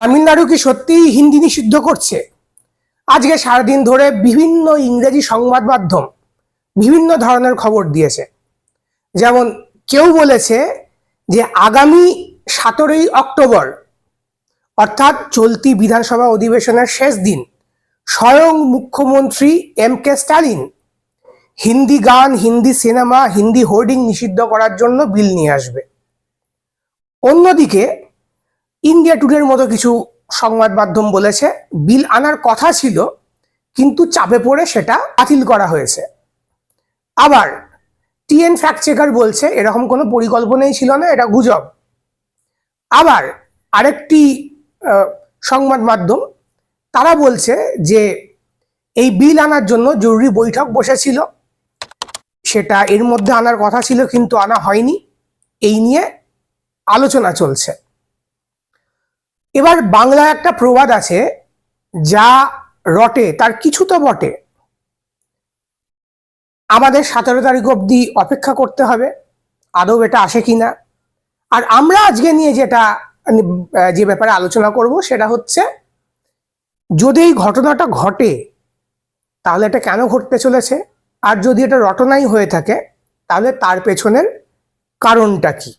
তামিলনাড়ু কি সত্যিই হিন্দি নিষিদ্ধ করছে? আজকে সারাদিন ধরে বিভিন্ন ইংরেজি সংবাদ মাধ্যম বিভিন্ন ধরনের খবর দিয়েছে। যেমন কেউ বলেছে যে আগামী সতেরোই অক্টোবর, অর্থাৎ চলতি বিধানসভা অধিবেশনের শেষ দিন, স্বয়ং মুখ্যমন্ত্রী এম কে স্টালিন হিন্দি গান, হিন্দি সিনেমা, হিন্দি হোর্ডিং নিষিদ্ধ করার জন্য বিল নিয়ে আসবে। অন্যদিকে ইন্ডিয়া টুডের মতো কিছু সংবাদ মাধ্যম বলেছে, বিল আনার কথা ছিল, কিন্তু চাপে পড়ে সেটা বাতিল করা হয়েছে। আবার টিএন ফ্যাক্ট চেকার বলছে, এরকম কোনো পরিকল্পনাই ছিল না, এটা গুজব। আবার আরেকটি সংবাদ মাধ্যম, তারা বলছে যে এই বিল আনার জন্য জরুরি বৈঠক বসেছিল। সেটা এর মধ্যে আনার কথা ছিল, কিন্তু আনা হয়নি। এই নিয়ে আলোচনা চলছে। এবার বাংলায় একটা প্রবাদ আছে, যা রটে, তার কিছু তো বটে। আমাদের সতেরো তারিখ অবধি অপেক্ষা করতে হবে, আদৌ এটা আসে কিনা। আর আমরা আজকে নিয়ে যেটা, যে ব্যাপারে আলোচনা করব, সেটা হচ্ছে, যদি এই ঘটনাটা ঘটে, তাহলে এটা কেন ঘটতে চলেছে? আর যদি এটা রটনাই হয়ে থাকে, তাহলে তার পেছনের কারণটা কি?